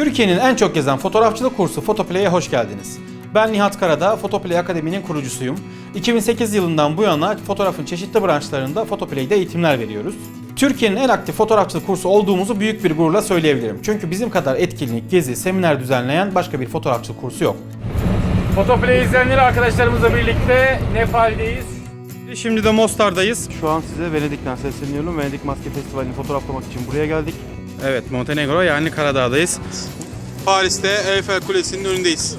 Türkiye'nin en çok gezen fotoğrafçılık kursu Photoplay'e hoş geldiniz. Ben Nihat Karadağ, Photoplay Akademi'nin kurucusuyum. 2008 yılından bu yana fotoğrafın çeşitli branşlarında Photoplay'de eğitimler veriyoruz. Türkiye'nin en aktif fotoğrafçılık kursu olduğumuzu büyük bir gururla söyleyebilirim. Çünkü bizim kadar etkinlik, gezi, seminer düzenleyen başka bir fotoğrafçılık kursu yok. Photoplay izleyenleri arkadaşlarımızla birlikte Nepal'deyiz. Şimdi de Mostar'dayız. Şu an size Venedik'ten sesleniyorum. Venedik Maske Festivali'ni fotoğraflamak için buraya geldik. Evet, Montenegro yani Karadağ'dayız. Paris'te Eiffel Kulesi'nin önündeyiz.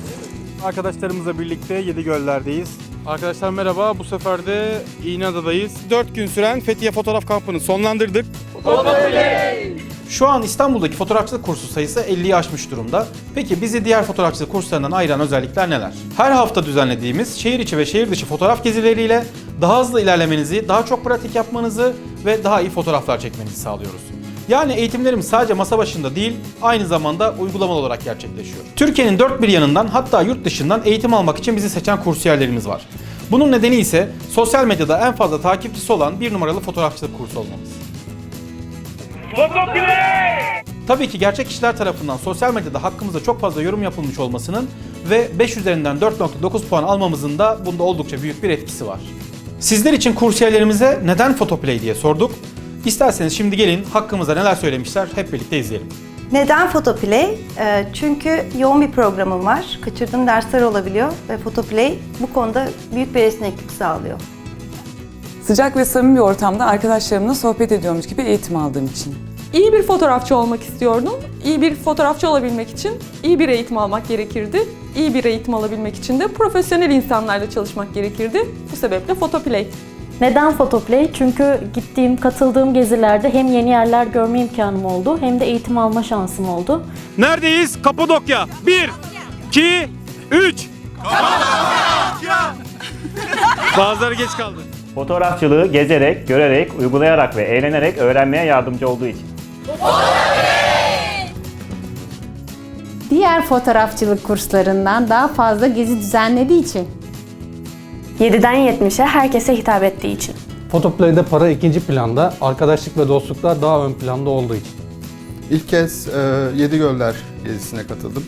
Arkadaşlarımızla birlikte Yedigöller'deyiz. Arkadaşlar merhaba. Bu sefer de İğneada'dayız. 4 gün süren Fethiye Fotoğraf Kampı'nı sonlandırdık. Şu an İstanbul'daki fotoğrafçılık kursu sayısı 50'yi aşmış durumda. Peki bizi diğer fotoğrafçılık kurslarından ayıran özellikler neler? Her hafta düzenlediğimiz şehir içi ve şehir dışı fotoğraf gezileriyle daha hızlı ilerlemenizi, daha çok pratik yapmanızı ve daha iyi fotoğraflar çekmenizi sağlıyoruz. Yani eğitimlerimiz sadece masa başında değil, aynı zamanda uygulamalı olarak gerçekleşiyor. Türkiye'nin dört bir yanından hatta yurt dışından eğitim almak için bizi seçen kursiyerlerimiz var. Bunun nedeni ise sosyal medyada en fazla takipçisi olan bir numaralı fotoğrafçılık kursu olmamız. Tabii ki gerçek kişiler tarafından sosyal medyada hakkımızda çok fazla yorum yapılmış olmasının ve 5 üzerinden 4.9 puan almamızın da bunda oldukça büyük bir etkisi var. Sizler için kursiyerlerimize neden Photoplay diye sorduk. İsterseniz şimdi gelin hakkımızda neler söylemişler hep birlikte izleyelim. Neden Photoplay? Ee, çünkü yoğun bir programım var. Kaçırdığım dersler olabiliyor ve Photoplay bu konuda büyük bir esneklik sağlıyor. Sıcak ve samimi bir ortamda arkadaşlarımla sohbet ediyormuş gibi eğitim aldığım için. İyi bir fotoğrafçı olmak istiyordum. İyi bir fotoğrafçı olabilmek için iyi bir eğitim almak gerekirdi. İyi bir eğitim alabilmek için de profesyonel insanlarla çalışmak gerekirdi. Bu sebeple Photoplay. Neden Photoplay? Çünkü gittiğim, katıldığım gezilerde hem yeni yerler görme imkanım oldu hem de eğitim alma şansım oldu. Neredeyiz? Kapadokya. 1, 2, 3. Bazıları geç kaldı. Fotoğrafçılığı gezerek, görerek, uygulayarak ve eğlenerek öğrenmeye yardımcı olduğu için. Diğer fotoğrafçılık kurslarından daha fazla gezi düzenlediği için. 7'den 70'e herkese hitap ettiği için. Photoplay'de para ikinci planda, arkadaşlık ve dostluklar daha ön planda olduğu için. İlk kez e, Yedigöller gezisine katıldım.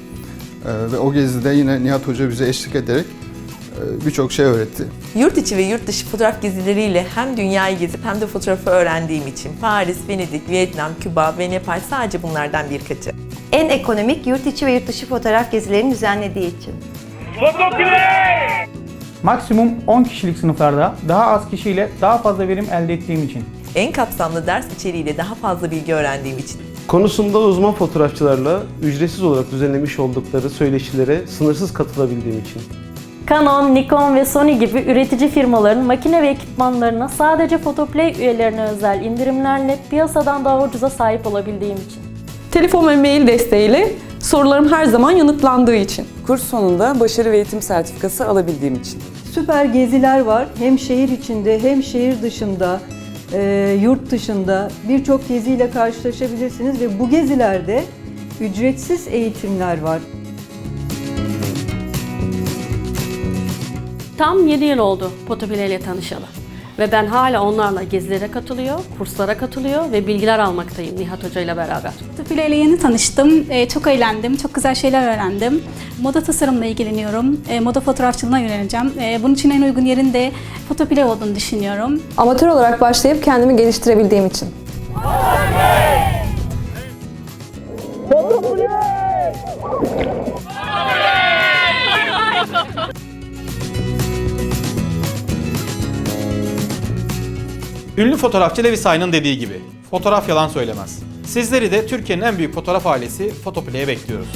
E, ve o gezide yine Nihat Hoca bize eşlik ederek e, birçok şey öğretti. Yurt içi ve yurt dışı fotoğraf gezileriyle hem dünyayı gezip hem de fotoğrafı öğrendiğim için Paris, Venedik, Vietnam, Küba ve Nepal sadece bunlardan birkaçı. En ekonomik yurt içi ve yurt dışı fotoğraf gezilerini düzenlediği için. Maksimum 10 kişilik sınıflarda daha az kişiyle daha fazla verim elde ettiğim için. En kapsamlı ders içeriğiyle daha fazla bilgi öğrendiğim için. Konusunda uzman fotoğrafçılarla ücretsiz olarak düzenlemiş oldukları söyleşilere sınırsız katılabildiğim için. Canon, Nikon ve Sony gibi üretici firmaların makine ve ekipmanlarına sadece Photoplay üyelerine özel indirimlerle piyasadan daha ucuza sahip olabildiğim için. Telefon ve mail desteğiyle sorularım her zaman yanıtlandığı için. Kurs sonunda başarı ve eğitim sertifikası alabildiğim için. Süper geziler var. Hem şehir içinde hem şehir dışında, e, yurt dışında birçok geziyle karşılaşabilirsiniz ve bu gezilerde ücretsiz eğitimler var. Tam 7 yıl oldu Photoplay ile tanışalı. Ve ben hala onlarla gezilere katılıyor, kurslara katılıyor ve bilgiler almaktayım Nihat Hoca ile beraber. Photoplay ile yeni tanıştım. Ee, çok eğlendim. Çok güzel şeyler öğrendim. Moda tasarımla ilgileniyorum. Ee, moda fotoğrafçılığına yöneleceğim. Ee, bunun için en uygun yerin de Photoplay olduğunu düşünüyorum. Amatör olarak başlayıp kendimi geliştirebildiğim için. Ünlü fotoğrafçı Levi Sayn'ın dediği gibi, fotoğraf yalan söylemez. Sizleri de Türkiye'nin en büyük fotoğraf ailesi Photoplay'e bekliyoruz.